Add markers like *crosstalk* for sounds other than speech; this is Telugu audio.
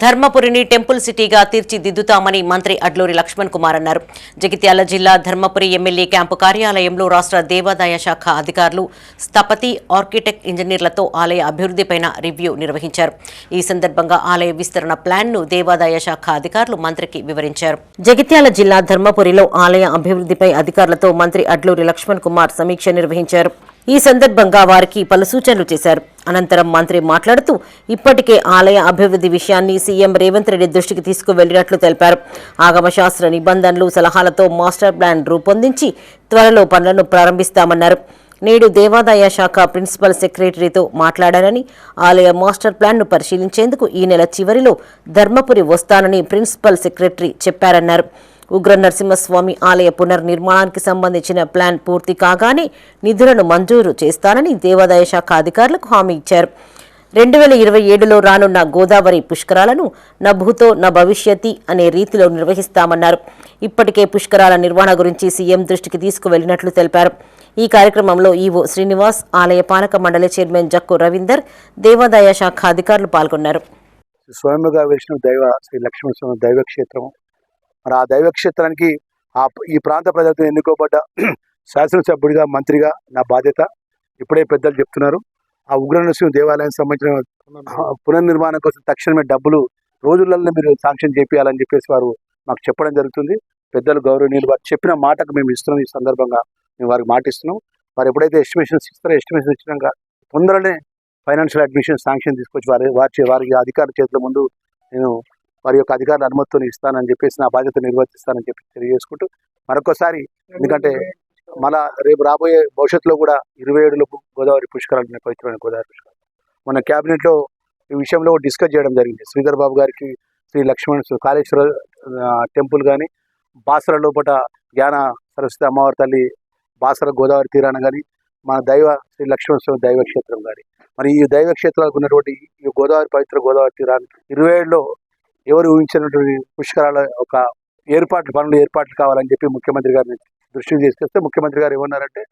ధర్మపురిని టెంపుల్ సిటీగా తీర్చిదిద్దుతామని మంత్రి అడ్లూరి లక్ష్మణ్ కుమార్ అన్నారు. జగిత్యాల జిల్లా ధర్మపురి ఎమ్మెల్యే క్యాంపు కార్యాలయంలో రాష్ట్ర దేవాదాయ శాఖ అధికారులు స్థపతి ఆర్కిటెక్ట్ ఇంజనీర్లతో ఆలయ అభివృద్ధిపైన రివ్యూ నిర్వహించారు. ఈ సందర్భంగా ఆలయ విస్తరణ ప్లాన్ను దేవాదాయ శాఖ అధికారులు మంత్రికి వివరించారు. జగిత్యాల జిల్లా ధర్మపురిలో ఆలయ అభివృద్ధిపై అధికారులతో మంత్రి అడ్లూరి లక్ష్మణ్ కుమార్ సమీక్ష నిర్వహించారు. ఈ సందర్భంగా వారికి పలు సూచనలు చేశారు. అనంతరం మంత్రి మాట్లాడుతూ ఇప్పటికే ఆలయ అభివృద్ధి విషయాన్ని సీఎం రేవంత్ రెడ్డి దృష్టికి తీసుకువెళ్ళినట్లు తెలిపారు. ఆగమశాస్త్ర నిబంధనలు సలహాలతో మాస్టర్ ప్లాన్ రూపొందించి త్వరలో పనులను ప్రారంభిస్తామన్నారు. నేడు దేవాదాయ శాఖ ప్రిన్సిపల్ సెక్రటరీతో మాట్లాడారని ఆలయ మాస్టర్ ప్లాన్ను పరిశీలించేందుకు ఈ నెల చివరిలో ధర్మపురి వస్తానని ప్రిన్సిపల్ సెక్రటరీ చెప్పారన్నారు. ఉగ్ర నరసింహస్వామి ఆలయ పునర్నిర్మాణానికి సంబంధించిన ప్లాన్ పూర్తి కాగానే నిధులను మంజూరు చేస్తానని దేవాదాయ శాఖ అధికారులకు హామీ ఇచ్చారు. రెండు వేల ఇరవై ఏడులో రానున్న గోదావరి పుష్కరాలను నా భూతో నా భవిష్యత్తి అనే రీతిలో నిర్వహిస్తామన్నారు. ఇప్పటికే పుష్కరాల నిర్వహణ గురించి సీఎం దృష్టికి తీసుకువెళ్ళినట్లు తెలిపారు. ఈ కార్యక్రమంలో ఈవో శ్రీనివాస్ ఆలయ పాలక మండలి చైర్మన్ జక్కు రవీందర్ దేవాదాయ శాఖ అధికారులు పాల్గొన్నారు. స్వయంగా వేసిన దైవ శ్రీ లక్ష్మణ స్వామి దైవక్షేత్రం మరి ఆ దైవక్షేత్రానికి ఆ ఈ ప్రాంత ప్రజలతో ఎన్నుకోబడ్డ *clears throat* శాసనసభ్యుడిగా మంత్రిగా నా బాధ్యత. ఇప్పుడే పెద్దలు చెప్తున్నారు. ఆ ఉగ్రనరసింహ దేవాలయానికి సంబంధించిన పునర్నిర్మాణం కోసం. తక్షణమే డబ్బులు రోజులలో మీరు శాంక్షన్ చేపియాలని చెప్పేసి వారు మాకు చెప్పడం జరుగుతుంది. పెద్దలు గౌరవనీయులు వారు చెప్పిన మాటకు మేము ఇస్తున్నాం. ఈ సందర్భంగా మేము వారికి మాట ఇస్తున్నాం. వారు ఎప్పుడైతే ఎస్టిమేషన్స్ ఇస్తారో ఎస్టిమేషన్ ఇచ్చినాక తొందరనే ఫైనాన్షియల్ అడ్మిషన్ శాంక్షన్ తీసుకొచ్చి వారి వారి వారికి అధికారుల చేతుల ముందు నేను వారి యొక్క అధికారుల అనుమతితో ఇస్తానని చెప్పేసి నా బాధ్యత నిర్వర్తిస్తానని చెప్పి తెలియజేసుకుంటూ మరొకసారి ఎందుకంటే మళ్ళా రేపు రాబోయే భవిష్యత్తులో కూడా ఇరవై ఏడులో గోదావరి పుష్కరాలు పవిత్రమైన గోదావరి పుష్కరాలు. మన క్యాబినెట్లో ఈ విషయంలో డిస్కస్ చేయడం జరిగింది. శ్రీధర్ బాబు గారికి శ్రీ లక్ష్మణ్ కాళేశ్వర టెంపుల్ కానీ బాసర లోపల జ్ఞాన సరస్వతి అమ్మవారి తల్లి బాసర గోదావరి తీరాన కానీ మన దైవ శ్రీ లక్ష్మణ దైవక్షేత్రం కానీ మరి ఈ దైవక్షేత్రాలకు ఉన్నటువంటి ఈ గోదావరి పవిత్ర గోదావరి తీరాన్ని ఇరవై ఏడులో ఎవరు ఊహించినటువంటి పుష్కరాల ఒక ఏర్పాట్లు పనులు ఏర్పాట్లు కావాలని చెప్పి ముఖ్యమంత్రి గారిని దృష్టికి తీసుకొస్తే ముఖ్యమంత్రి గారు ఏమన్నారంటే